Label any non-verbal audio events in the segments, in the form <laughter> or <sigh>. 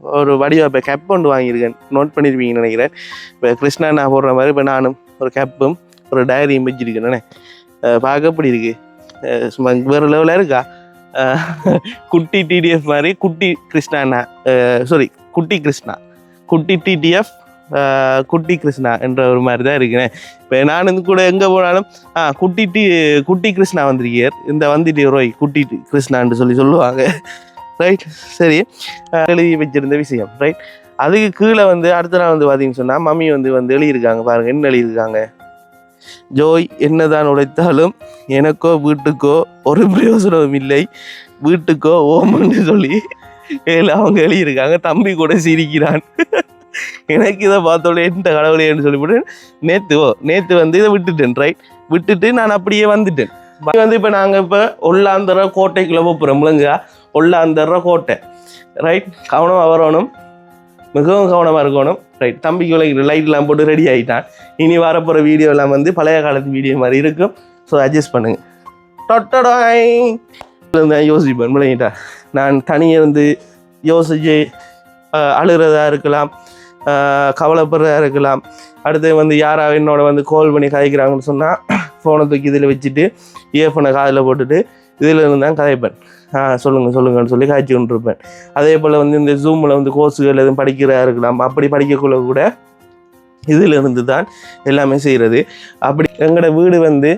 ஒரு வடிவ இப்போ கேப் ஒன்று வாங்கியிருக்கேன். நோட் பண்ணியிருப்பீங்கன்னு நினைக்கிறேன். இப்போ கிருஷ்ணா நான் போடுற மாதிரி இப்போ நானும் ஒரு கேப்பும் ஒரு டயரியும் வச்சிருக்கேன் பார்க்க அப்படி இருக்கு? சும்மா வேறு லெவலில் இருக்கா? குட்டி டிடிஎஃப் மாதிரி குட்டி கிருஷ்ணா சாரி குட்டி கிருஷ்ணா. குட்டி டிடிஎஃப் குட்டி கிருஷ்ணா என்ற ஒரு மாதிரி தான் இருக்கிறேன் இப்போ நான் வந்து கூட எங்கே போனாலும் ஆ குட்டி டி குட்டி கிருஷ்ணா வந்திருக்கியார் இந்த வந்துட்டு ரோய் குட்டி டி- கிருஷ்ணான்னு சொல்லி சொல்லுவாங்க. ரைட் சரி. எழுதி வச்சிருந்த விஷயம் ரைட் அதுக்கு கீழே வந்து அடுத்த நாள் வந்து பார்த்தீங்கன்னு சொன்னால் மம்மி வந்து வந்து எழுதியிருக்காங்க. பாருங்கள் என்ன எழுதியிருக்காங்க? ஜோய் என்னதான் உழைத்தாலும் எனக்கோ வீட்டுக்கோ ஒரு பிரயோஜனமும் இல்லை. வீட்டுக்கோ ஓமன்னு சொல்லி ஏல அவங்க எழுதியிருக்காங்க. தம்பி கூட சிரிக்கிறான். எனக்கு இதை பார்த்தோடே எந்த கடவுளேன்னு சொல்லிவிட்டு நேற்று ஓ நேற்று வந்து இதை விட்டுட்டேன் ரைட் விட்டுட்டு நான் அப்படியே வந்துட்டேன். வந்து இப்போ நாங்கள் இப்போ ஒல்லாந்தர கோட்டைக்குள்ளே போகிறோம் முழுங்கா ஒல்லாந்தர கோட்டை. ரைட் கவனமாக வரணும். மிகவும் கவனமாக இருக்கணும். ரைட் தம்பிக்கு விளக்கு லைட்லாம் போட்டு ரெடி ஆகிட்டான் இனி வரப்போகிற வீடியோலாம் வந்து பழைய காலத்து வீடியோ மாதிரி இருக்கும். ஸோ அட்ஜஸ்ட் பண்ணுங்கள் டொட்டடாய்! நான் யோசிப்பேன். விளங்கிட்டா? நான் தனியாக வந்து யோசிச்சு அழுகிறதா இருக்கலாம். கவலைப்படுறதா இருக்கலாம். அடுத்து வந்து யாரா என்னோட வந்து கால் பண்ணி கதைக்கிறாங்கன்னு சொன்னால் ஃபோனை தூக்கி இதில் வச்சுட்டு இயர்ஃபோனை காதில் போட்டுட்டு இதில் இருந்து தான் கதைப்பேன். சொல்லுங்கள் சொல்லுங்கன்னு சொல்லி காய்ச்சி கொண்டிருப்பேன். அதே போல் வந்து இந்த ஜூமில் வந்து கோர்ஸுகள் எதுவும் படிக்கிறதா இருக்கலாம் அப்படி படிக்கக்குள்ள கூட இதிலிருந்து தான் எல்லாமே செய்கிறது அப்படி எங்களோட வீடு வந்து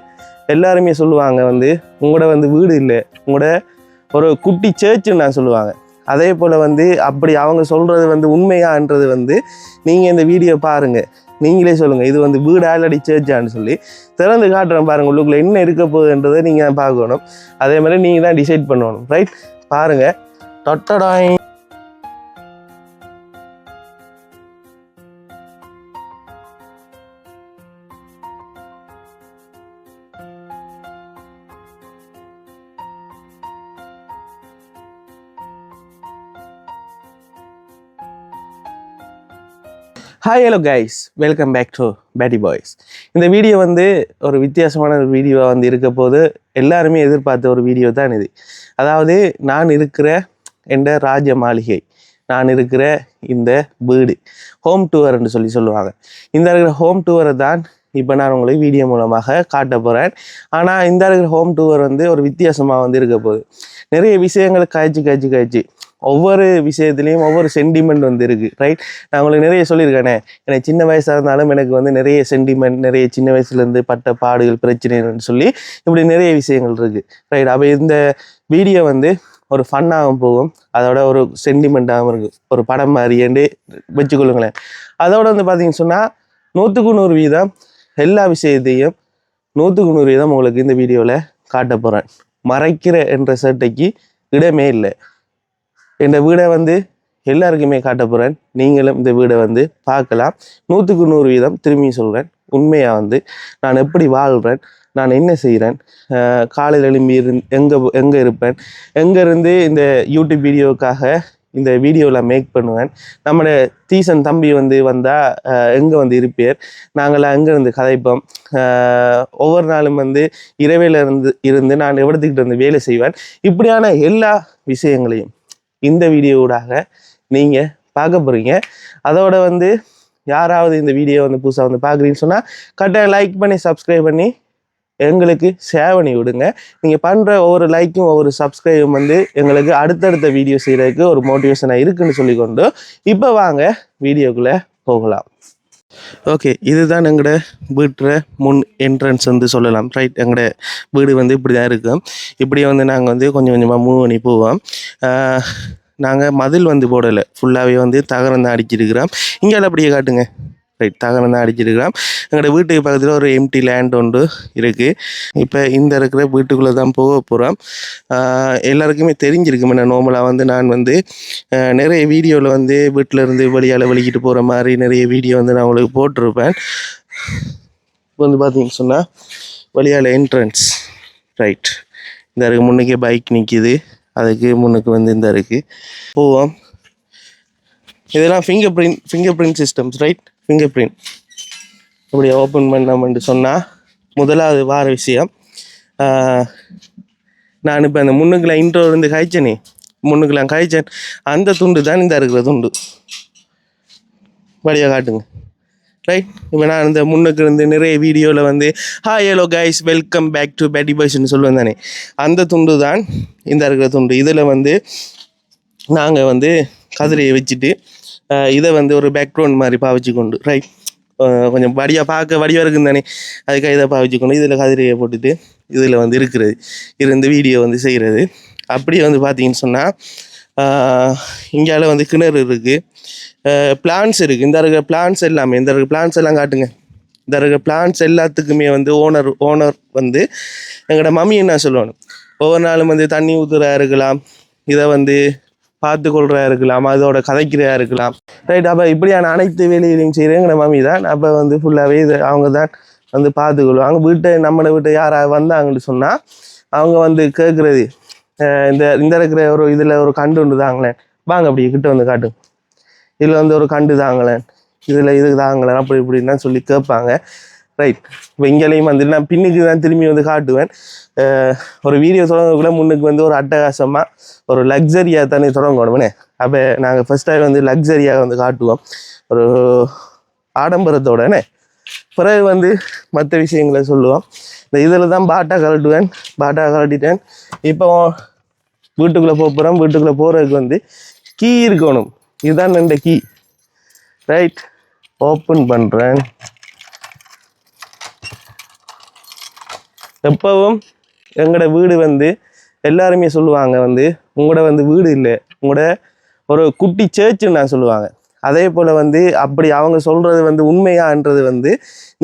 எல்லாருமே சொல்லுவாங்க வந்து உங்களோட வந்து வீடு இல்லை உங்களோட ஒரு குட்டி சேர்ச்சுன்னு நான் சொல்லுவாங்க. அதே போல் வந்து அப்படி அவங்க சொல்கிறது வந்து உண்மையான்றது வந்து நீங்கள் இந்த வீடியோ பாருங்கள் நீங்களே சொல்லுங்கள் இது வந்து வீடு ஆல்ரெடி சேர்ச்சான்னு சொல்லி திறந்து காட்டுறேன் பாருங்கள் உள்ளுக்குள்ளே என்ன இருக்க போகுதுன்றதை நீங்கள் பார்க்கணும். அதே மாதிரி நீங்கள் தான் டிசைட் பண்ணணும். ரைட் பாருங்கள் தொட்டடாய் hi hello guys welcome back to Petti boys இந்த வீடியோ வந்து ஒரு வித்தியாசமான ஒரு வீடியோவாக வந்து இருக்க போது எல்லாருமே எதிர்பார்த்த ஒரு வீடியோ தான் இது. அதாவது நான் இருக்கிற என்ற ராஜ மாளிகை நான் இருக்கிற இந்த வீடு ஹோம் டூர்ன்னு சொல்லி சொல்லுவாங்க. இந்த இருக்கிற ஹோம் டூரை தான் இப்போ நான் உங்களுக்கு வீடியோ மூலமாக காட்ட போகிறேன் ஆனால் இந்த இருக்கிற ஹோம் டூர் வந்து ஒரு வித்தியாசமாக வந்து இருக்க போகுது. நிறைய விஷயங்களை காய்ச்சி காய்ச்சி காய்ச்சி. ஒவ்வொரு விஷயத்துலேயும் ஒவ்வொரு சென்டிமெண்ட் வந்து இருக்குது ரைட் நான் உங்களுக்கு நிறைய சொல்லியிருக்கேனே. எனக்கு சின்ன வயசாக இருந்தாலும் எனக்கு வந்து நிறைய சென்டிமெண்ட் நிறைய சின்ன வயசுலேருந்து பட்ட பாடுகள் பிரச்சனைகள்னு சொல்லி இப்படி நிறைய விஷயங்கள் இருக்குது ரைட் அப்போ இந்த வீடியோ வந்து ஒரு ஃபன்னாகவும் போகும். அதோட ஒரு சென்டிமெண்ட்டாகவும் இருக்கும் ஒரு படம் மாதிரியே வச்சுக்கொள்ளுங்களேன். அதோட வந்து பார்த்தீங்கன்னு சொன்னால் நூற்றுக்கு நூறு வீதம் எல்லா விஷயத்தையும் நூற்றுக்கு நூறு வீதம் உங்களுக்கு இந்த வீடியோவில் காட்ட போகிறேன் மறைக்கிற என்ற சட்டைக்கு இடமே இல்லை. இந்த வீடை வந்து எல்லாருக்குமே காட்ட போகிறேன் நீங்களும் இந்த வீடை வந்து பார்க்கலாம். நூற்றுக்கு நூறு வீதம் திரும்பி சொல்கிறேன் உண்மையாக வந்து நான் எப்படி வாழ்கிறேன் நான் என்ன செய்கிறேன் காலையில் எழும்பி இருந் எங்கே எங்கே இருப்பேன் எங்கேருந்து இந்த யூடியூப் வீடியோவுக்காக இந்த வீடியோவில் மேக் பண்ணுவேன். நம்மளோட தீசன் தம்பி வந்து வந்தால் எங்கே வந்து இருப்பேர்? நாங்களாம் எங்கேருந்து கதைப்போம்? ஒவ்வொரு நாளும் வந்து இரவையில இருந்து இருந்து நான் எவ்வளோத்துக்கிட்டு வந்து வேலை செய்வேன். இப்படியான எல்லா விஷயங்களையும் இந்த வீடியோவோடாக நீங்கள் பார்க்க போகிறீங்க அதோட வந்து யாராவது இந்த வீடியோ வந்து புதுசாக வந்து பார்க்குறீங்கன்னு சொன்னால் கட்டாயம் லைக் பண்ணி சப்ஸ்கிரைப் பண்ணி எங்களுக்கு ஷேர் பண்ணி விடுங்க. நீங்கள் பண்ணுற ஒவ்வொரு லைக்கும் ஒவ்வொரு சப்ஸ்கிரைபும் வந்து எங்களுக்கு அடுத்தடுத்த வீடியோ செய்கிறதுக்கு ஒரு மோட்டிவேஷனாக இருக்குன்னு சொல்லிக்கொண்டு இப்போ வாங்க வீடியோக்குள்ளே போகலாம். ஓகே இதுதான் எங்களோட வீட்டுற முன் என்ட்ரன்ஸ் வந்து சொல்லலாம். ரைட் எங்களோட வீடு வந்து இப்படி தான் இருக்கும் இப்படியே வந்து நாங்கள் வந்து கொஞ்சம் கொஞ்சமாக மூவ் பண்ணி போவோம். நாங்கள் மதில் வந்து போடலை. ஃபுல்லாகவே வந்து தகரம் தான் அடிச்சிருக்கிறோம். இங்கே அப்படியே காட்டுங்க. ரைட் தகரம் தான் அடிச்சிருக்கிறோம். எங்களோட வீட்டுக்கு பக்கத்தில் ஒரு எம்டி லேண்ட் ஒன்று இருக்குது இப்போ இந்த இருக்கிற வீட்டுக்குள்ளே தான் போக போகிறோம் எல்லாருக்குமே தெரிஞ்சிருக்கும் என்ன நார்மலாக வந்து நான் வந்து நிறைய வீடியோவில் வந்து வீட்டில் இருந்து வெளியால் வெளிக்கிட்டு போகிற மாதிரி நிறைய வீடியோ வந்து நான் உங்களுக்கு போட்டிருப்பேன். இப்போ வந்து பார்த்தீங்கன்னு சொன்னால் வெளியால் என்ட்ரன்ஸ் ரைட் இந்த இருக்கு முன்னுக்கே பைக் நிற்கிது அதுக்கு முன்னுக்கு வந்து இந்த இருக்குது போவோம். இதெல்லாம் finger print finger print systems right finger print இப்படி ஓப்பன் பண்ணோம்னு சொன்னால் முதலாவது வார விஷயம். நான் இப்போ அந்த முன்னுக்குள்ள இன்ட்ரோ இருந்து காய்ச்சனே? முன்னுக்கெல்லாம் கழிச்சேன் அந்த துண்டு தான் இந்த இருக்கிற துண்டு. வழியாக காட்டுங்க. ரைட் இப்போ நான் இந்த முன்னுக்கு இருந்து நிறைய வீடியோவில் வந்து hi hello guys welcome back to Petti பாய்ஸ்னு சொல்லுவேன் தானே. அந்த துண்டு தான் இந்த இருக்கிற துண்டு. இதில் வந்து நாங்கள் வந்து கதிரையை வச்சுட்டு இதை வந்து ஒரு பேக்ரவுண்ட் மாதிரி பாவிச்சு கொண்டு ரைட் கொஞ்சம் வடியாக பார்க்க வடிவாக இருக்கும் தானே. அதுக்காக இதை பாவிச்சு கொண்டு இதில் கதிரையை போட்டுட்டு இதில் வந்து இருக்கிறது இருந்து வீடியோ வந்து செய்கிறது அப்படியே வந்து பார்த்தீங்கன்னு சொன்னால் இங்கால வந்து கிணறு இருக்குது பிளான்ஸ் இருக்குது இந்த இருக்கிற பிளான்ஸ் எல்லாமே இந்த இருக்கிற பிளான்ஸ் எல்லாம் காட்டுங்க. இந்த இருக்கிற பிளான்ஸ் எல்லாத்துக்குமே வந்து ஓனர் ஓனர் வந்து எங்களோட மம்மி என்ன சொல்லணும் ஒவ்வொரு நாளும் வந்து தண்ணி ஊற்றுறா இருக்கலாம் இதை வந்து பார்த்து கொள்றா இருக்கலாம் அதோட கதைக்கிறதா இருக்கலாம். ரைட் அப்போ இப்படியான அனைத்து வேலைகளையும் செய்கிறேங்கிற மம்மி தான். அப்போ வந்து ஃபுல்லாகவே இது அவங்க தான் வந்து பார்த்துக்கொள்வாங்க. வீட்டை நம்மளை வீட்டை யாராவது வந்தாங்கன்னு சொன்னால் அவங்க வந்து கேட்குறது இந்த இந்த இருக்கிற ஒரு இதில் ஒரு கண்டு ஒன்று தாங்களேன். வாங்க அப்படி கிட்ட வந்து காட்டுங்க இதில் வந்து ஒரு கண்டு தாங்களேன். இதில் இது தாங்களேன் அப்படி இப்படின்லாம் சொல்லி கேட்பாங்க. ரைட் இப்போ இங்கேலையும் வந்து நான் பின்னுக்கு தான் திரும்பி வந்து காட்டுவேன். ஒரு வீடியோ தொடங்கக்குள்ள முன்னுக்கு வந்து ஒரு அட்டகாசமாக ஒரு லக்ஸரியாக தானே தொடங்கணுமே அப்போ நாங்கள் ஃபஸ்ட் டைம் வந்து லக்ஸரியாக வந்து காட்டுவோம். ஒரு ஆடம்பரத்தோடனே. பிறகு வந்து மற்ற விஷயங்களை சொல்லுவோம். இந்த இதில் தான் பாட்டா கழட்டுவேன் பாட்டா கலட்டிட்டேன் இப்போ வீட்டுக்குள்ளே போக போகிறோம் வீட்டுக்குள்ளே போகிறதுக்கு வந்து கீ இருக்கணும். இதுதான் இந்த கீ. ரைட் ஓப்பன் பண்ணுறேன் எப்பவும் எங்களோட வீடு வந்து எல்லாருமே சொல்லுவாங்க வந்து உங்களோட வந்து வீடு இல்லை. உங்களோட ஒரு குட்டி சேர்ச்சுன்னு நான் சொல்லுவாங்க. அதே போல் வந்து அப்படி அவங்க சொல்கிறது வந்து உண்மையான்றது வந்து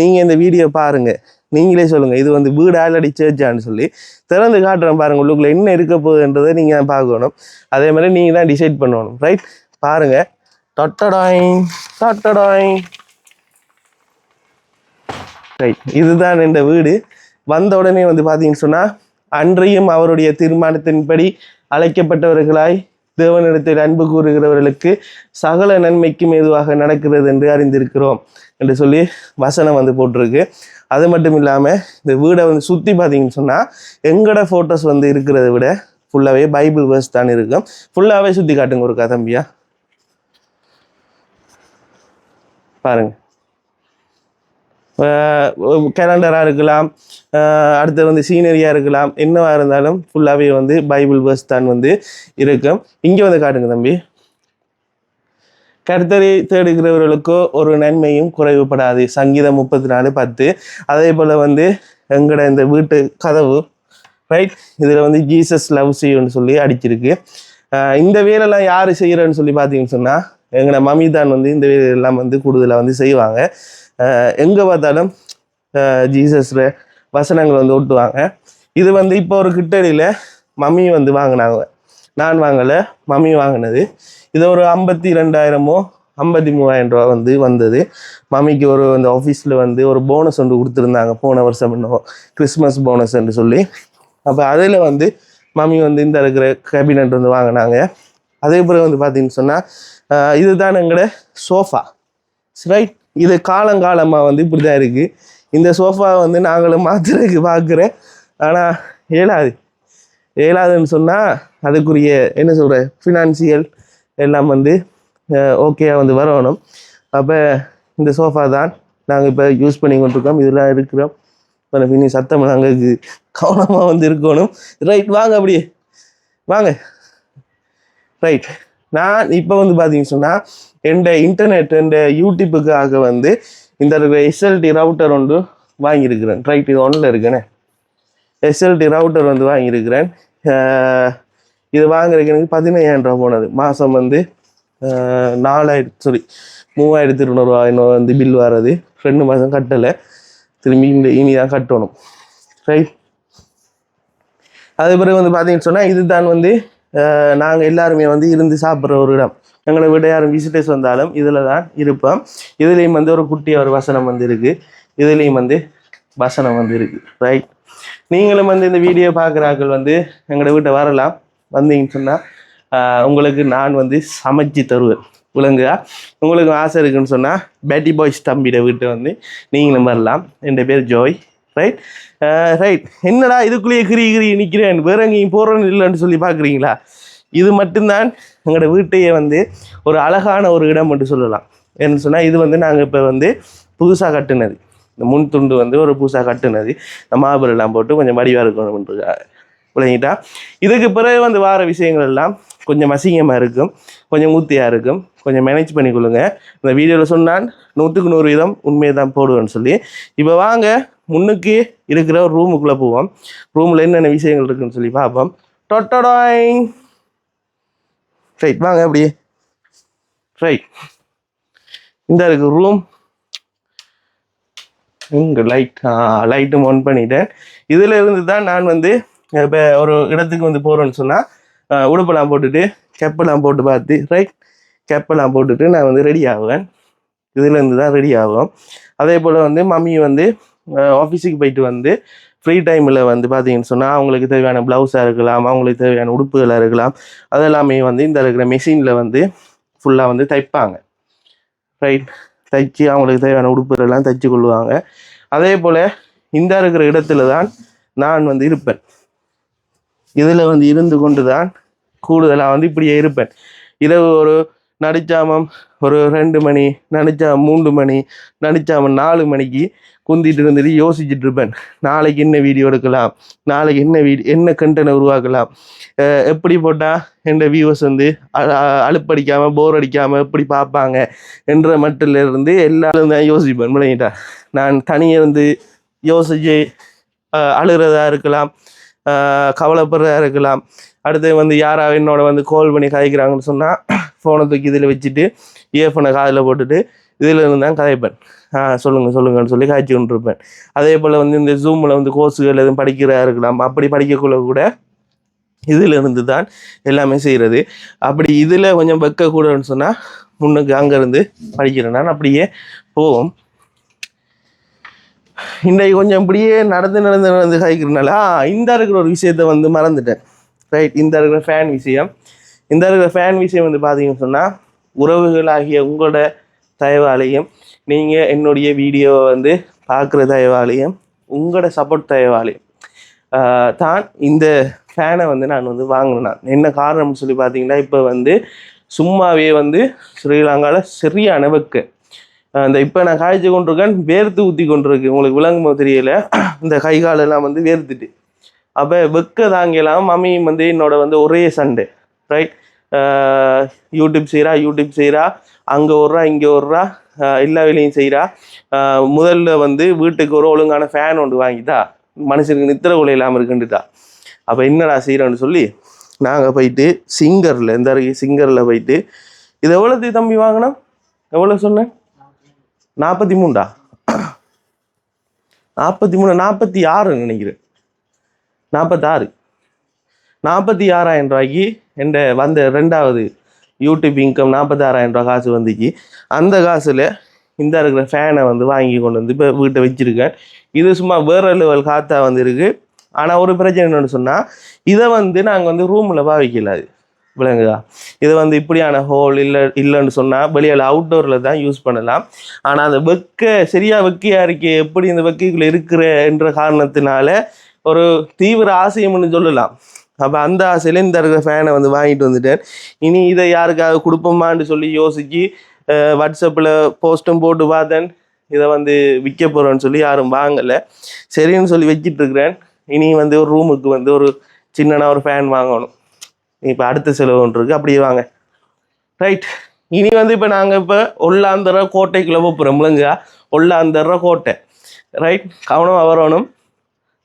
நீங்கள் இந்த வீடியோ பாருங்கள் நீங்களே சொல்லுங்கள் இது வந்து வீடு ஆல்ரெடி சேர்ச்சான்னு சொல்லி. திறந்து காட்டுறேன் பாருங்கள் உள்ளுக்குள்ள என்ன இருக்க போகுதுன்றதை நீங்கள் தான் பார்க்கணும். அதே மாதிரி நீங்கள் தான் டிசைட் பண்ணணும். ரைட் பாருங்கள் டொட்டடாய் டொட்டடாய். ரைட் இதுதான் இந்த வீடு. வந்த உடனே வந்து பார்த்தீங்கன்னு சொன்னால் அன்றையும் அவருடைய தீர்மானத்தின்படி அழைக்கப்பட்டவர்களாய் தேவனிடத்தில் அன்பு கூறுகிறவர்களுக்கு சகல நன்மைக்கும் ஏதுவாக நடக்கிறது என்று அறிந்திருக்கிறோம் என்று சொல்லி வசனம் வந்து போட்டிருக்கு. அது மட்டும் இல்லாமல் இந்த வீடை வந்து சுற்றி பார்த்தீங்கன்னு சொன்னால் எங்கட ஃபோட்டோஸ் வந்து இருக்கிறத விட ஃபுல்லாகவே பைபிள் வேர்ஸ் தான் இருக்கும். ஃபுல்லாகவே சுற்றி காட்டுங்க ஒரு கதம்பியா பாருங்கள் கேலண்டராக இருக்கலாம். அடுத்து வந்து சீனரியாக இருக்கலாம். என்னவாக இருந்தாலும் ஃபுல்லாகவே வந்து பைபிள் வேர்ஸ் தான் வந்து இருக்கும். இங்கே வந்து காட்டுங்க தம்பி. கர்த்தரை தேடுகிறவர்களுக்கோ ஒரு நன்மையும் குறைவுபடாது. சங்கீதம் முப்பத்தி நாலு பத்து. அதே போல் வந்து எங்களோட இந்த வீட்டு கதவு ரைட் இதில் வந்து ஜீசஸ் லவ் செய்யும்னு சொல்லி அடிச்சிருக்கு. இந்த வேலைலாம் யார் செய்கிறேன்னு சொல்லி பார்த்தீங்கன்னு சொன்னால் எங்களோட மம்மி தான் வந்து இந்த வேலையெல்லாம் வந்து கூடுதலாக வந்து செய்வாங்க. எங்கே பார்த்தாலும் ஜீசஸ் வசனங்கள் வந்து ஒட்டுவாங்க. இது வந்து இப்போ ஒரு கிட்டடியில் மம்மி வந்து வாங்கினாங்க. நான் வாங்கலை மம்மி வாங்கினது. இது ஒரு ஐம்பத்தி ரெண்டாயிரமோ ஐம்பத்தி மூவாயிரம் ரூபா வந்து வந்தது. மம்மிக்கு ஒரு அந்த ஆஃபீஸில் வந்து ஒரு போனஸ் ஒன்று கொடுத்துருந்தாங்க. போன வருஷம் இன்னும் கிறிஸ்மஸ் போனஸ்ன்னு சொல்லி. அப்போ அதில் வந்து மம்மி வந்து இந்த இருக்கிற கேபினட் வந்து வாங்கினாங்க. அதே பிறகு வந்து பார்த்தீங்கன்னு சொன்னால் இதுதான் எங்களோட சோஃபா ரைட் இது காலங்காலமாக வந்து இப்படி தான் இருக்குது இந்த சோஃபா வந்து நாங்களும் மாற்றுறதுக்கு பார்க்குறேன் ஆனால் ஏழாது. ஏழாதுன்னு சொன்னால் அதுக்குரிய என்ன சொல்கிற ஃபினான்சியல் எல்லாம் வந்து ஓகேயாக வந்து வரணும். அப்போ இந்த சோஃபா தான் நாங்கள் இப்போ யூஸ் பண்ணி கொண்டிருக்கோம். இதெல்லாம் இருக்கிறோம். இப்போ பின்னி சத்தம் நாங்கள் கவனமாக வந்து இருக்கணும். ரைட் வாங்க அப்படியே. வாங்க. ரைட் நான் இப்போ வந்து பார்த்தீங்கன்னு சொன்னால் எந்த இன்டர்நெட் எந்த யூடியூப்புக்காக வந்து இந்த எஸ்எல்டி ரவுட்டர் ஒன்று வாங்கியிருக்கிறேன். ரைட் இது ஒன்றில் இருக்கேனே. எஸ்எல்டி ரவுட்டர் வந்து வாங்கியிருக்கிறேன். இது வாங்குறதுக்கு எனக்கு பதினையாயிரம் ரூபா போனது. மாதம் வந்து நாலாயிரத்து சாரி மூவாயிரத்தி இருநூறுவா இன்னும் வந்து பில் வர்றது. ரெண்டு மாதம் கட்டலை. திரும்பி இந்த இனி தான் கட்டணும். ரைட் அது பிறகு வந்து பார்த்தீங்கன்னு சொன்னால் இதுதான் வந்து நாங்கள் எல்லாருமே வந்து இருந்து சாப்பிட்ற ஒரு இடம். எங்களை விட யாரும் விசிட்டர்ஸ் வந்தாலும் இதில் தான் இருப்போம். இதுலேயும் வந்து ஒரு குட்டிய ஒரு வசனம் வந்து இருக்குது இதுலேயும் வந்து வசனம் வந்து இருக்குது ரைட் நீங்களும் வந்து இந்த வீடியோ பார்க்குறாக்கள் வந்து எங்களோட வீட்டை வரலாம். வந்தீங்கன்னு சொன்னால் உங்களுக்கு நான் வந்து சமைச்சு தருவேன். விளங்குதா? உங்களுக்கு ஆசை இருக்குன்னு சொன்னால் பேட்டி பாய்ஸ் தம்பிட வீட்டை வந்து நீங்களும் வரலாம். என் பேர் ஜோய் ரைட் ரைட் uh, என்னடா இதுக்குள்ளேயே கிரி கிரி நிற்கிறேன் வேற எங்கேயும் போகிறேன்னு இல்லைன்னு சொல்லி பார்க்குறீங்களா? இது மட்டும்தான் எங்களோட வீட்டையே வந்து ஒரு அழகான ஒரு இடம் என்று சொல்லலாம். என்ன சொன்னால் இது வந்து நாங்கள் இப்போ வந்து புதுசாக கட்டுனது. இந்த முன் துண்டு வந்து ஒரு புதுசாக கட்டுனது. இந்த மாபெரும் போட்டு கொஞ்சம் வடிவாக இருக்கணும்ன்றதுக்காக விளங்கிட்டா. இதுக்கு பிறகு வந்து வார விஷயங்கள் எல்லாம் கொஞ்சம் அசிங்கமாக இருக்கும். கொஞ்சம் ஊத்தியாக இருக்கும். கொஞ்சம் மேனேஜ் பண்ணிக்கொள்ளுங்க. இந்த வீடியோவில் சொன்னால் நூற்றுக்கு நூறு வீதம் உண்மையை தான் போடுவேன்னு சொல்லி. இப்போ வாங்க முன்னுக்கு இருக்கிற ஒரு ரூமுக்குள்ளே போவோம். ரூமில் என்னென்ன விஷயங்கள் இருக்குன்னு சொல்லி பார்ப்போம். டொட்டடாய். ரைட் வாங்க அப்படியே ரைட் இந்த இருக்கு ரூம் இங்கே லைட் லைட்டும் ஆன் பண்ணிட்டேன். இதில் இருந்து தான் நான் வந்து இப்போ ஒரு இடத்துக்கு வந்து போகிறேன்னு சொன்னால் உடுப்பெல்லாம் போட்டுட்டு கெப்பெல்லாம் போட்டு பார்த்து ரைட் கெப்பெல்லாம் போட்டுட்டு நான் வந்து ரெடி ஆகுவேன் இதுலேருந்து தான் ரெடி ஆகும் அதே போல் வந்து மம்மி வந்து ஆஃபீஸுக்கு போயிட்டு வந்து ஃப்ரீ டைமில் வந்து பார்த்தீங்கன்னு சொன்னால் அவங்களுக்கு தேவையான ப்ளவுஸாக இருக்கலாம் அவங்களுக்கு தேவையான உடுப்புகளாக இருக்கலாம் அதெல்லாமே வந்து இந்த இருக்கிற மெஷினில் வந்து ஃபுல்லாக வந்து தைப்பாங்க. ரைட் தைச்சி அவங்களுக்கு தேவையான உடுப்புகள் எல்லாம் தைச்சு கொள்வாங்க. அதே போல் இந்த இருக்கிற இடத்துல தான் நான் வந்து இருப்பேன். இதில் வந்து இருந்து கொண்டு தான் கூடுதலாக வந்து இப்படியே இருப்பேன். இரவு ஒரு நடிச்சாமம் ஒரு ரெண்டு மணி நினச்சா மூன்று மணி நடிச்சாமம் நாலு மணிக்கு குந்திட்டு இருந்துட்டு யோசிச்சுட்டு இருப்பேன். நாளைக்கு என்ன வீடியோ எடுக்கலாம்? நாளைக்கு என்ன வீடியோ என்ன கண்டனை உருவாக்கலாம்? எப்படி போட்டால் என் வியூவர்ஸ் வந்து அ- அலுப்படிக்காமல் போர் அடிக்காமல் எப்படி பார்ப்பாங்க என்ற மட்டில இருந்து எல்லாரும் தான் யோசிப்பேன். விளங்கிட்டா. நான் தனியாக இருந்து யோசிச்சு அழுகிறதா இருக்கலாம். கவலைப்படுறா கவலைப்படுறதா இருக்கலாம் அடுத்து வந்து யாராவது என்னோட வந்து கால் பண்ணி கதைக்கிறாங்கன்னு சொன்னால் ஃபோனை தூக்கி இதில் வச்சுட்டு இயர்ஃபோனை காதில் போட்டுட்டு இதில் இருந்து தான் கதைப்பேன். ஆ சொல்லுங்கள் சொல்லுங்கன்னு சொல்லி காய்ச்சி கொண்டிருப்பேன். அதே போல் வந்து இந்த ஜூமில் வந்து கோர்ஸுகள் எதுவும் படிக்கிறதா இருக்கலாம் அப்படி படிக்கக்குள்ள கூட இதில் இருந்து தான் எல்லாமே செய்கிறது அப்படி இதில் கொஞ்சம் வைக்கக்கூடாதுன்னு சொன்னால் முன்னுக்கு அங்கேருந்து படிக்கிறேன். நான் அப்படியே போவோம். இன்றைக்கு கொஞ்சம் இப்படியே நடந்து நடந்து நடந்து காய்க்கிறனால இந்த இருக்கிற ஒரு விஷயத்த வந்து மறந்துட்டேன் ரைட் இந்த இருக்கிற ஃபேன் விஷயம் இந்த இருக்கிற ஃபேன் விஷயம் வந்து பார்த்தீங்கன்னு சொன்னால் உறவுகளாகிய உங்களோட தயவாலையும் நீங்கள் என்னுடைய வீடியோவை வந்து பார்க்குற தயவாலையும் உங்களோட சப்போர்ட் தயவாலையும் தான் இந்த ஃபேனை வந்து நான் வந்து வாங்கினேன் நான். என்ன காரணம்னு சொல்லி பார்த்தீங்கன்னா இப்போ வந்து சும்மாவே வந்து ஸ்ரீலங்காவில் சரியான வெக்கு இந்த இப்போ நான் காய்ச்சி கொண்டிருக்கேன் வேர்த்து ஊற்றி கொண்டிருக்கு. உங்களுக்கு விளங்குமோ தெரியல. <clears throat> இந்த கை காலெல்லாம் வந்து வேர்த்துட்டு. அப்போ வெக்க தாங்கலாம் மம்மியும் வந்து என்னோட வந்து ஒரே சண்டை. ரைட் யூடியூப் செய்கிறா யூடியூப் செய்கிறா அங்கே ஓடுறா இங்கே ஓடுறா. எல்லா வேலையும் செய்கிறா முதல்ல வந்து வீட்டுக்கு ஒரு ஒழுங்கான ஃபேன் ஒன்று வாங்கிட்டா. மனுஷனுக்கு நித்திர கொலை இல்லாமல் இருக்குன்னுட்டா அப்போ என்னடா செய்கிறோன்னு சொல்லி நாங்கள் போயிட்டு சிங்கரில் இந்த அருகே சிங்கரில் போயிட்டு இது எவ்வளோது தம்பி வாங்கினோம் எவ்வளோ சொன்னேன்? நாற்பத்தி மூண்டா நாற்பத்தி மூணு நாற்பத்தி ஆறுன்னு நினைக்கிறேன். நாற்பத்தாறு நாற்பத்தி ஆறாயிரம் ரூபாய்க்கு என் வந்த ரெண்டாவது யூடியூப் இன்கம் நாற்பத்தாறாயிரம் ரூபாய் காசு வந்துச்சு. அந்த காசில் இந்த இருக்கிற ஃபேனை வந்து வாங்கி கொண்டு வந்து இப்போ வீட்டை வச்சுருக்கேன் இது சும்மா வேறு லெவல் காற்றா வந்து ஆனால் ஒரு பிரச்சனை என்னென்னு சொன்னால் இதை வந்து நாங்கள் வந்து ரூமில் பாவிக்கல அது. விளங்குதா? இது வந்து இப்படியான ஹோல் இல்லை இல்லைன்னு சொன்னால் வெளியில் அவுட்டோரில் தான் யூஸ் பண்ணலாம். ஆனால் அந்த வெக்க சரியாக வெக்கையாக இருக்கே எப்படி இந்த வெக்கைக்குள்ளே இருக்கிற என்ற காரணத்தினால ஒரு தீவிர ஆசையம்னு சொல்லலாம். அப்போ அந்த ஆசையில் இந்த இருக்கிற ஃபேனை வந்து வாங்கிட்டு வந்துட்டேன் இனி இதை யாருக்காவது கொடுப்போமான்னு சொல்லி யோசிச்சு வாட்ஸ்அப்பில் போஸ்ட்டும் போட்டு பார்த்தேன். இதை வந்து விற்க போகிறேன்னு சொல்லி யாரும் வாங்கலை. சரின்னு சொல்லி வச்சிட்ருக்கிறேன் இனி வந்து ஒரு ரூமுக்கு வந்து ஒரு சின்னனா ஒரு ஃபேன் வாங்கணும். இப்போ அடுத்த செலவு ஒன்று இருக்குது அப்படி வாங்க. ரைட் இனி வந்து இப்போ நாங்கள் இப்போ ஒல்லாந்தர கோட்டைக்குள்ளே போகிறோம் முழுங்கா ஒல்லாந்தர கோட்டை. ரைட் கவனமாக வரணும்.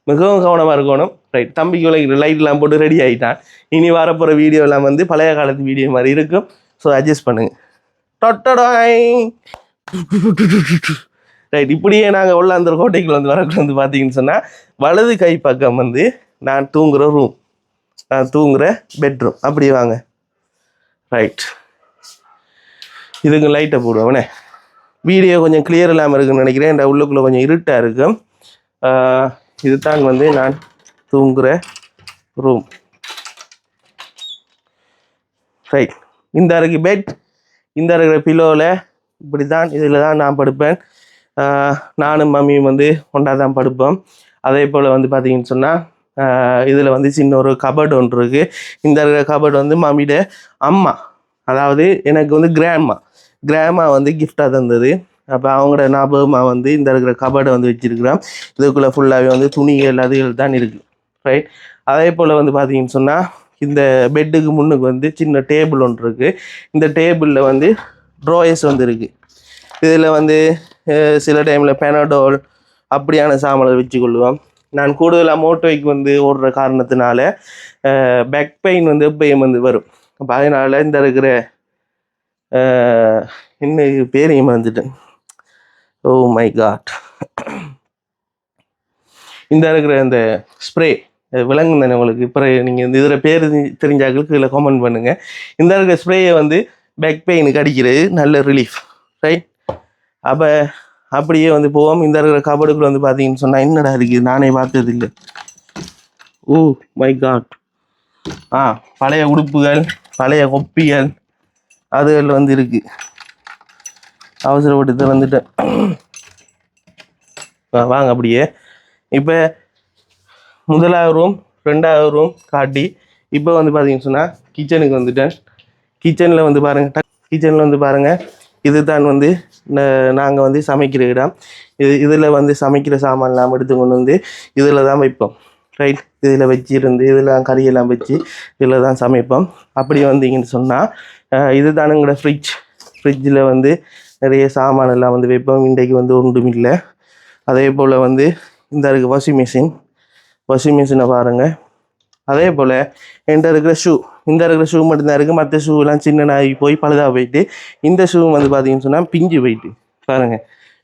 மிகவும் கவனமாக இருக்கணும். ரைட் தம்பிக்கு விளைக்கிற லைட்லாம் போட்டு ரெடி ஆகிட்டான் இனி வரப்போகிற வீடியோலாம் வந்து பழைய காலத்து வீடியோ மாதிரி இருக்கும். ஸோ அட்ஜஸ்ட் பண்ணுங்க. டொட்டடாய். ரைட் இப்படியே நாங்கள் உள்ள அந்த கோட்டைக்குள்ள வந்து வரக்குள்ள வந்து பார்த்தீங்கன்னு சொன்னால் வலது கை பக்கம் வந்து நான் தூங்குகிற ரூம் நான் தூங்குற பெட்ரூம் அப்படி வாங்க. ரைட் இதுக்கு லைட்டை போடுவோம்னே வீடியோ கொஞ்சம் கிளியர் இல்லாமல் இருக்குன்னு நினைக்கிறேன். இந்த உள்ளுக்குள்ளே கொஞ்சம் இருட்டாக இருக்கும் இதுதான் வந்து நான் தூங்குகிற ரூம் ரைட் இந்த அறைக்கு பெட் இந்த இருக்கிற பிலோவில் இப்படி தான் இதில் தான் நான் படுப்பேன். நானும் மம்மியும் வந்து ஒன்றா தான் படுப்போம். அதே போல் வந்து பார்த்தீங்கன்னு சொன்னால் இதில் வந்து சின்ன ஒரு கபர்டு ஒன்று இருக்குது இந்த கபர்டு வந்து மம்மியோட அம்மா அதாவது எனக்கு வந்து கிராண்ட்மா கிராண்ட்மா வந்து கிஃப்டாக தந்தது. அப்போ அவங்களோட ஞாபகமாக வந்து இந்த இருக்கிற கபடை வந்து வச்சுருக்குறான். இதுக்குள்ளே ஃபுல்லாகவே வந்து துணிகள் அதுகள் தான் இருக்குது ரைட் அதே போல் வந்து பார்த்தீங்கன்னு சொன்னால் இந்த பெட்டுக்கு முன்னுக்கு வந்து சின்ன டேபிள் ஒன்று இருக்குது இந்த டேபிளில் வந்து ட்ராயர்ஸ் வந்து இருக்குது இதில் வந்து சில டைமில் பெனடோல் அப்படியான சாமலை வச்சு கொள்ளுவோம் நான் கூடுதலாக மோட்டோய்க்கு வந்து ஓடுற காரணத்தினால பேக் பெயின் வந்து எப்பயும் வந்து வரும். அப்போ அதனால் இந்த இருக்கிற இன்னைக்கு என்ன பேரையும் மறந்துட்டேன். ஓ மை காட் இந்த இருக்கிற அந்த ஸ்ப்ரே விலங்கு தானே உங்களுக்கு. இப்போ நீங்கள் இந்த இதில் பேர் தெரிஞ்சாக்களுக்கு இதில் கமெண்ட் பண்ணுங்கள் இந்த இருக்கிற ஸ்ப்ரேயை வந்து பேக் பெயினுக்கு அடிக்கிறது நல்ல ரிலீஃப் ரைட் அப்போ அப்படியே வந்து போவோம் இந்த இருக்கிற கபடுக்குள்ள வந்து பார்த்தீங்கன்னு சொன்னால் என்னடா இருக்குது நானே பார்த்தது இல்லை. ஓ மை காட் ஆ பழைய உடுப்புகள் பழைய கொப்பிகள் அதுகள் வந்து இருக்கு. அவசரப்பட்டு திறந்துட்டேன். ஆ, வாங்க அப்படியே. இப்போ முதலாவது ரூம் ரெண்டாவது ரூம் காட்டி இப்போ வந்து பார்த்தீங்கன்னு சொன்னால் கிச்சனுக்கு வந்துட்டேன். கிச்சனில் வந்து பாருங்கள் கிச்சனில் வந்து பாருங்கள் இதுதான் வந்து நாங்கள் வந்து சமைக்கிற இடம். இது இதில் வந்து சமைக்கிற சாமான்லாம் எடுத்து கொண்டு வந்து இதில் தான் வைப்போம். ரைட் இதில் வச்சிருந்து இதெல்லாம் கறியெல்லாம் வச்சு இதில் தான் சமைப்போம். அப்படி வந்தீங்கன்னு சொன்னால் இதுதான் எங்களோட ஃப்ரிட்ஜ் ஃப்ரிட்ஜில் வந்து நிறைய சாமான் எல்லாம் வந்து வைப்போம். இன்றைக்கு வந்து ஒன்றும் இல்லை. அதே போல் வந்து இந்த இருக்குது வாஷிங் மிஷின் வாஷிங் மிஷினை பாருங்கள் அதே போல் என்கிட்ட இருக்கிற ஷூ இந்த இருக்கிற ஷூ மட்டும்தான் இருக்குது மற்ற ஷூலாம் சின்ன போய் பழுதாக போயிட்டு இந்த ஷூ வந்து பார்த்தீங்கன்னு சொன்னால் பிஞ்சு போயிட்டு. பாருங்கள்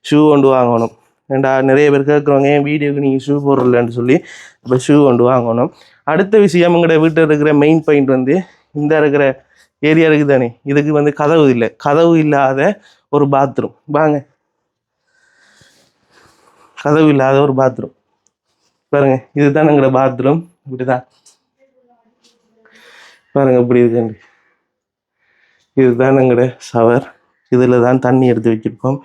ஷூ கொண்டு வாங்கணும். ஏண்டா நிறைய பேர் கேட்குறவங்க ஏன் வீடியோக்கு நீங்கள் ஷூ போடுறலன்னு சொல்லி இப்போ ஷூ கொண்டு வாங்கணும். அடுத்த விஷயம் எங்களோட வீட்டில் இருக்கிற மெயின் பாயிண்ட் வந்து இந்த இருக்கிற ஏரியா இருக்குது தானே? இதுக்கு வந்து கதவு இல்லை. கதவு இல்லாத ஒரு பாத்ரூம் வாங்க. கதவு இல்லாத ஒரு பாத்ரூம் பாருங்கள் இதுதான் எங்களோட பாத்ரூம் இப்படி தான் பாருங்க இப்படி இருக்குண்டு இதுதான் எங்களோட ஷவர் இதில் தான் தண்ணி எடுத்து வச்சிருக்கோம்.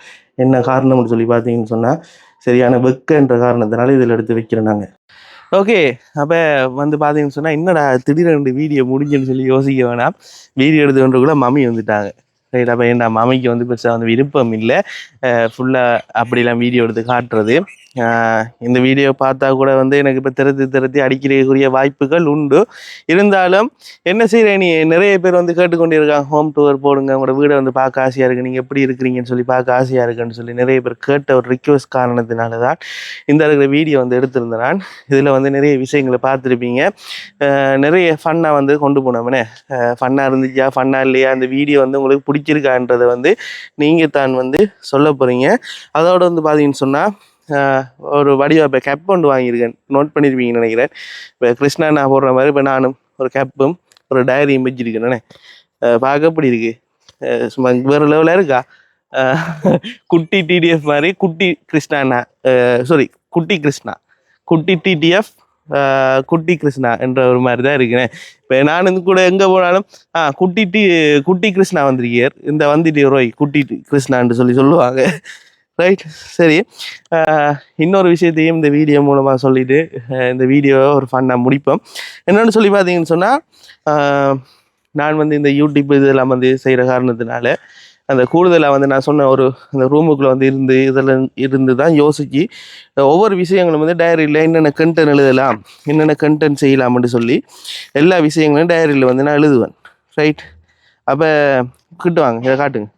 என்ன காரணம்னு சொல்லி பார்த்தீங்கன்னு சொன்னால் சரியான வெக்கன்ற காரணத்தினால இதில் எடுத்து வைக்கிறோம் நாங்கள் ஓகே அப்போ வந்து பார்த்தீங்கன்னு சொன்னால் என்னடா திடீர்னு வீடியோ முடிஞ்சுன்னு சொல்லி யோசிக்க வேணாம். வீடியோ எடுத்துக்கொண்டு மம்மி வந்துட்டாங்க. ரைட் அப்போ என்ன மம்மிக்கு வந்து பெருசாக வந்து விருப்பம் இல்லை. ஃபுல்லாக அப்படிலாம் வீடியோ எடுத்து காட்டுறது. இந்த வீடியோ பார்த்தா கூட வந்து எனக்கு இப்போ திறத்தி திறத்தி அடிக்கிறதுக்குரிய வாய்ப்புகள் உண்டு. இருந்தாலும் என்ன செய்கிற நீ? நிறைய பேர் வந்து கேட்டுக்கொண்டிருக்காங்க. ஹோம் டூர் போடுங்க உங்களோட வீடை வந்து பார்க்க ஆசையாக இருக்குது நீங்கள் எப்படி இருக்கிறீங்கன்னு சொல்லி பார்க்க ஆசையாக இருக்குன்னு சொல்லி நிறைய பேர் கேட்ட ஒரு ரிக்வஸ்ட் காரணத்தினால தான் இந்த இருக்கிற வீடியோ வந்து எடுத்திருந்தேன். நான் இதில் வந்து நிறைய விஷயங்களை பார்த்துருப்பீங்க. நிறைய ஃபன்னாக வந்து கொண்டு போனோம்னே ஃபன்னாக இருந்துச்சா ஃபன்னாக இல்லையா? அந்த வீடியோ வந்து உங்களுக்கு பிடிச்சிருக்கான்றதை வந்து நீங்கள் தான் வந்து சொல்ல போகிறீங்க அதோட வந்து பார்த்தீங்கன்னு சொன்னால் ஒரு வடிவ இப்போ கேப் ஒன்று வாங்கியிருக்கேன். நோட் பண்ணியிருப்பீங்கன்னு நினைக்கிறேன். இப்போ கிருஷ்ணா நான் போடுற மாதிரி இப்போ நானும் ஒரு கேப்பும் ஒரு டயரியும் வச்சிருக்கேன். பார்க்க எப்படி இருக்கு? சும்மா வேறு லெவலில் இருக்கா? குட்டி டிடிஎஃப் மாதிரி குட்டி கிருஷ்ணா சாரி குட்டி கிருஷ்ணா. குட்டி டிடிஎஃப் குட்டி கிருஷ்ணா என்ற ஒரு மாதிரி தான் இருக்கிறேன் இப்போ நான் இது கூட எங்கே போனாலும் ஆ குட்டி டி குட்டி கிருஷ்ணா வந்திருக்கார். இந்த வந்துட்டு ரோய் குட்டி டி- கிருஷ்ணான்னு சொல்லி சொல்லுவாங்க. ரைட் சரி. இன்னொரு விஷயத்தையும் இந்த வீடியோ மூலமாக சொல்லிட்டு இந்த வீடியோவை ஒரு ஃபன்னாக முடிப்போம். என்னென்னு சொல்லி பார்த்தீங்கன்னு சொன்னால் நான் வந்து இந்த யூடியூப் இதெல்லாம் வந்து செய்கிற காரணத்தினால அந்த கூடுதலாக வந்து நான் சொன்ன ஒரு அந்த ரூமுக்குள்ளே வந்து இருந்து இதில் இருந்து தான் யோசிச்சு ஒவ்வொரு விஷயங்களும் வந்து டைரியில் என்னென்ன கண்டென்ட் எழுதலாம் என்னென்ன கண்டென்ட் செய்யலாம்னு சொல்லி எல்லா விஷயங்களும் டைரியில் வந்து நான் எழுதுவேன். ரைட் அப்போ கிட்டுவாங்க இதை காட்டுங்க.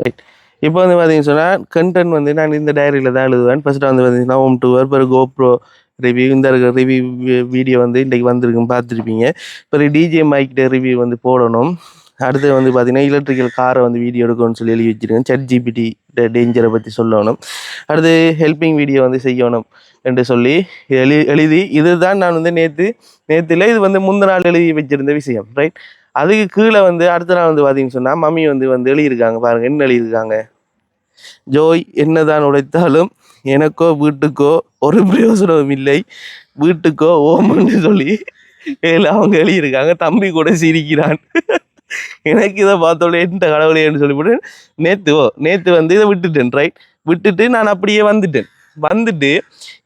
ரைட் இப்போ வந்து பார்த்தீங்கன்னு சொன்னால் கண்டென்ட் வந்து நான் இந்த டைரியில் தான் எழுதுவேன். ஃபஸ்ட்டு வந்து பார்த்தீங்கன்னா ஹோம் டூவர் பிறகு கோப்ரோ ரிவ்யூ இந்த இருக்கிற ரிவ்யூ வீடியோ வந்து இன்றைக்கி வந்திருக்கும் பார்த்துருப்பீங்க. பிறகு டிஜே மைக்கிட்ட ரிவ்யூ வந்து போடணும். அடுத்து வந்து பார்த்தீங்கன்னா எலக்ட்ரிக்கல் காரை வந்து வீடியோ எடுக்கணும்னு சொல்லி எழுதி வச்சிருக்கேன். சட் ஜிபிடி டேஞ்சரை பற்றி சொல்லணும். அடுத்து ஹெல்பிங் வீடியோ வந்து செய்யணும் என்று சொல்லி எழுதி எழுதி இதுதான் நான் வந்து நேற்று நேற்றுல இது வந்து முந்தின நாள் எழுதி வச்சுருந்த விஷயம் ரைட் அதுக்கு கீழே வந்து அடுத்த நாள் வந்து பார்த்தீங்கன்னு சொன்னால் மம்மி வந்து வந்து எழுதியிருக்காங்க. பாருங்கள் என்ன எழுதியிருக்காங்க? ஜோய் என்னதான் உழைத்தாலும் எனக்கோ வீட்டுக்கோ ஒரு பிரயோசனமும் இல்லை. வீட்டுக்கோ ஓமன்னு சொல்லி ஏல அவங்க எழுதியிருக்காங்க. தம்பி கூட சிரிக்கிறான். எனக்கு இதை பார்த்தோட எந்த கடவுளேன்னு சொல்லிவிட்டு நேற்று ஓ நேற்று வந்து இதை விட்டுட்டேன் ரைட் விட்டுட்டு நான் அப்படியே வந்துட்டேன். வந்துட்டு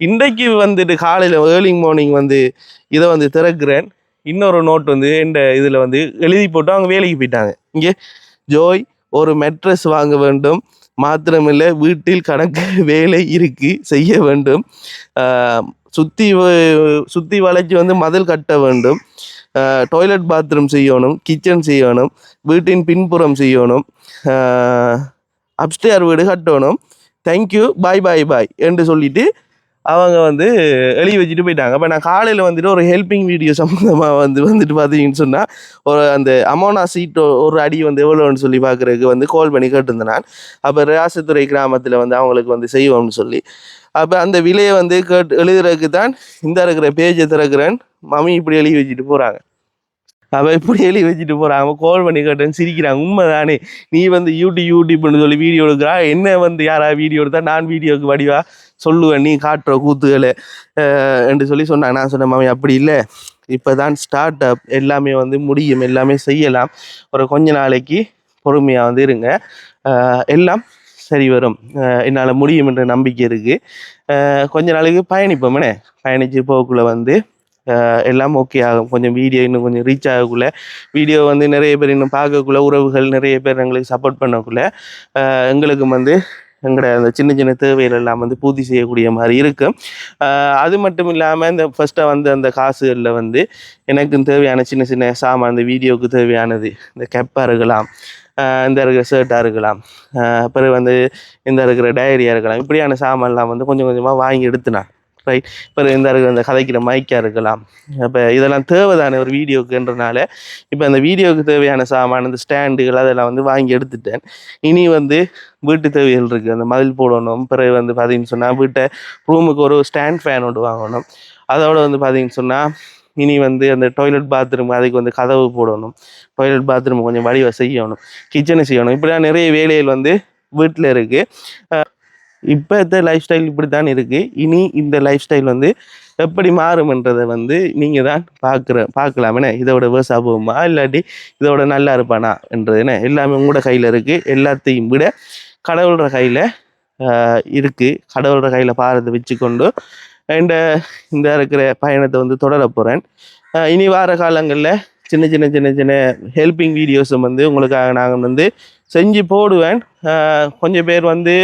இன்றைக்கு வந்துட்டு காலையில் ஏர்லிங் மார்னிங் வந்து இதை வந்து திறக்கிறேன். இன்னொரு நோட் வந்து இந்த இதில் வந்து எழுதி போட்டு அவங்க வேலைக்கு போயிட்டாங்க. இங்கே ஜோய் ஒரு மெட்ரஸ் வாங்க வேண்டும். மாத்திரமில்லை வீட்டில் கணக்கு <laughs> வேலை இருக்கு செய்ய வேண்டும். சுற்றி சுற்றி வளைச்சி வந்து மதில் கட்ட வேண்டும். டாய்லெட் பாத்ரூம் செய்யணும் கிச்சன் செய்யணும் வீட்டின் பின்புறம் செய்யணும். அப்ஸ்டேர் வீடு கட்டணும். தேங்க்யூ பாய் பாய் பாய் என்று சொல்லிட்டு அவங்க வந்து எழுதி வச்சுட்டு போயிட்டாங்க. அப்போ நான் காலையில் வந்துட்டு ஒரு ஹெல்பிங் வீடியோ சம்மந்தமாக வந்து வந்துட்டு பார்த்தீங்கன்னு சொன்னால் ஒரு அந்த அமோனா சீட் ஒரு அடி வந்து எவ்வளோன்னு சொல்லி பார்க்குறதுக்கு வந்து கால் பண்ணி கேட்டிருந்தேன் நான். அப்போ ராசத்துறை கிராமத்தில் வந்து அவங்களுக்கு வந்து செய்வோம்னு சொல்லி. அப்போ அந்த விலையை வந்து கேட்டு எழுதுறதுக்கு தான் இந்த இருக்கிற பேஜை திறக்கிறேன். மம்மி இப்படி எழுதி வச்சுட்டு போகிறாங்க அவள் இப்படி எழுதி வச்சுட்டு போகிறான் அவன் கால் பண்ணி கேட்டேன் சிரிக்கிறாங்க. உண்மைதானே? நீ வந்து யூடியூப் யூடியூப்னு சொல்லி வீடியோ எடுக்கிறா? என்ன வந்து யாரா வீடியோ எடுத்தா? நான் வீடியோக்கு வடிவா? சொல்லுவேன் நீ காட்டுற கூத்துகளை என்று சொல்லி சொன்னாங்க. நான் சொன்னேன் மாமி அப்படி இல்லை. இப்போதான் ஸ்டார்ட் அப் எல்லாமே வந்து முடியும். எல்லாமே செய்யலாம். ஒரு கொஞ்ச நாளைக்கு பொறுமையாக வந்து இருங்க. எல்லாம் சரி வரும். என்னால் முடியும் என்ற நம்பிக்கை இருக்குது கொஞ்ச நாளைக்கு பயணிப்போம்னே பயணித்து போகக்குள்ளே வந்து எல்லாம் ஓகே ஆகும். கொஞ்சம் வீடியோ இன்னும் கொஞ்சம் ரீச் ஆகக்குள்ள. வீடியோ வந்து நிறைய பேர் இன்னும் பார்க்கக்குள்ள உறவுகள் நிறைய பேர் எங்களுக்கு சப்போர்ட் பண்ணக்குள்ள எங்களுக்கு வந்து எங்களோட அந்த சின்ன சின்ன தேவைகள் எல்லாம் வந்து பூர்த்தி செய்யக்கூடிய மாதிரி இருக்கும் அது மட்டும் இல்லாமல் இந்த ஃபஸ்ட்டாக வந்து அந்த காசுகளில் வந்து எனக்கு தேவையான சின்ன சின்ன சாமான் அந்த வீடியோவுக்கு தேவையானது இந்த கெப்பாக இருக்கலாம் இந்த இருக்கிற ஷர்ட்டாக இருக்கலாம் பிறகு வந்து இந்த இருக்கிற டயரியாக இருக்கலாம் இப்படியான சாமான்லாம் வந்து கொஞ்சம் கொஞ்சமாக வாங்கி எடுத்துனான் ரைட் இப்போ இந்த இருக்கிற கதைக்கிற மைக்காக இருக்கலாம். இப்போ இதெல்லாம் தேவைதானே ஒரு வீடியோக்குன்றனால இப்போ அந்த வீடியோவுக்கு தேவையான சாமான இந்த ஸ்டாண்டுகள் அதெல்லாம் வந்து வாங்கி எடுத்துட்டேன். இனி வந்து வீட்டு தேவைகள் இருக்குது அந்த மதில் போடணும் பிறகு வந்து பார்த்தீங்கன்னு சொன்னால் வீட்டை ரூமுக்கு ஒரு ஸ்டாண்ட் ஃபேன் ஒன்று வாங்கணும். அதோட வந்து பார்த்தீங்கன்னு சொன்னால் இனி வந்து அந்த டாய்லெட் பாத்ரூம் அதுக்கு வந்து கதவு போடணும். டாய்லெட் பாத்ரூம் கொஞ்சம் வடிவ செய்யணும் கிச்சனை செய்யணும். இப்படிலாம் நிறைய வேலைகள் வந்து வீட்டில் இருக்குது இப்போ இந்த லைஃப் ஸ்டைல் இப்படி தான் இருக்குது இனி இந்த லைஃப் ஸ்டைல் வந்து எப்படி மாறும்ன்றதை வந்து நீங்கள் தான் பார்க்குற பார்க்கலாம். என்ன? இதோட வேர்ஸாக போகுமா இல்லாட்டி இதோட நல்லா இருப்பானா? என்றது என்ன? எல்லாமே உங்களோட கையில் இருக்குது எல்லாத்தையும் விட கடவுளோட கையில் இருக்குது கடவுளோட கையில் பாரத்தை வச்சுக்கொண்டு அண்ட் இந்த இருக்கிற பயணத்தை வந்து தொடர போகிறேன் இனி வார காலங்களில் சின்ன சின்ன சின்ன சின்ன ஹெல்பிங் வீடியோஸும் வந்து உங்களுக்காக நாங்கள் வந்து செஞ்சு போடுவேன். கொஞ்சம் பேர் வந்து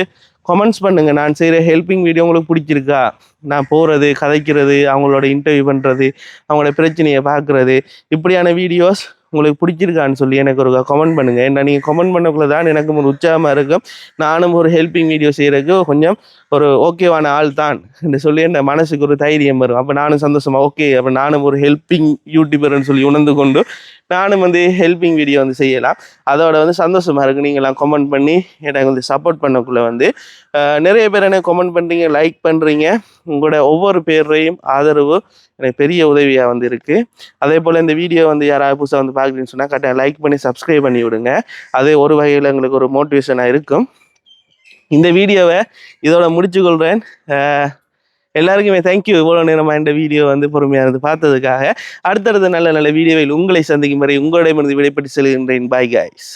கமெண்ட்ஸ் பண்ணுங்கள் நான் செய்கிற ஹெல்பிங் வீடியோ உங்களுக்கு பிடிச்சிருக்கா? நான் போகிறது கதைக்கிறது அவங்களோட இன்டர்வியூ பண்ணுறது அவங்களோட பிரச்சனையை பார்க்குறது இப்படியான வீடியோஸ் உங்களுக்கு பிடிச்சிருக்கான்னு சொல்லி எனக்கு ஒரு கமெண்ட் பண்ணுங்கள் ஏன்னா நீங்கள் கமெண்ட் பண்ணக்குள்ள தான் எனக்கு ஒரு உற்சாகமாக இருக்கும். நானும் ஒரு ஹெல்பிங் வீடியோ செய்கிறதுக்கு கொஞ்சம் ஒரு ஓகேவான ஆள் தான் என்று சொல்லி என் மனசுக்கு ஒரு தைரியம் வரும். அப்போ நானும் சந்தோஷமாக ஓகே அப்போ நானும் ஒரு ஹெல்பிங் யூடியூபர்னு சொல்லி உணர்ந்து கொண்டு நானும் வந்து ஹெல்பிங் வீடியோ வந்து செய்யலாம். அதோட வந்து சந்தோஷமாக இருக்குது நீங்களாம் கமெண்ட் பண்ணி எனக்கு வந்து சப்போர்ட் பண்ணக்குள்ள வந்து நிறைய பேர் எனக்கு கமெண்ட் பண்ணுறீங்க லைக் பண்ணுறீங்க உங்களோட ஒவ்வொரு பேரையும் ஆதரவு எனக்கு பெரிய உதவியாக வந்து இருக்குது அதே போல் இந்த வீடியோ வந்து யாராவது புதுசாக வந்து பார்க்குறீங்கன்னு சொன்னால் கரெக்டாக லைக் பண்ணி சப்ஸ்கிரைப் பண்ணி விடுங்க. அதே ஒரு வகையில் எங்களுக்கு ஒரு மோட்டிவேஷனாக இருக்கும். இந்த வீடியோவை இதோட முடிச்சுக்கொள்கிறேன் எல்லாருக்குமே தேங்க்யூ இவ்வளோ நேரமாக இந்த வீடியோ வந்து பொறுமையாக இருந்து பார்த்ததுக்காக. அடுத்தடுத்த நல்ல நல்ல வீடியோவில் உங்களை சந்திக்கும் வரை உங்களிடமிருந்து விடைபெற்று செல்கின்றேன். Bye guys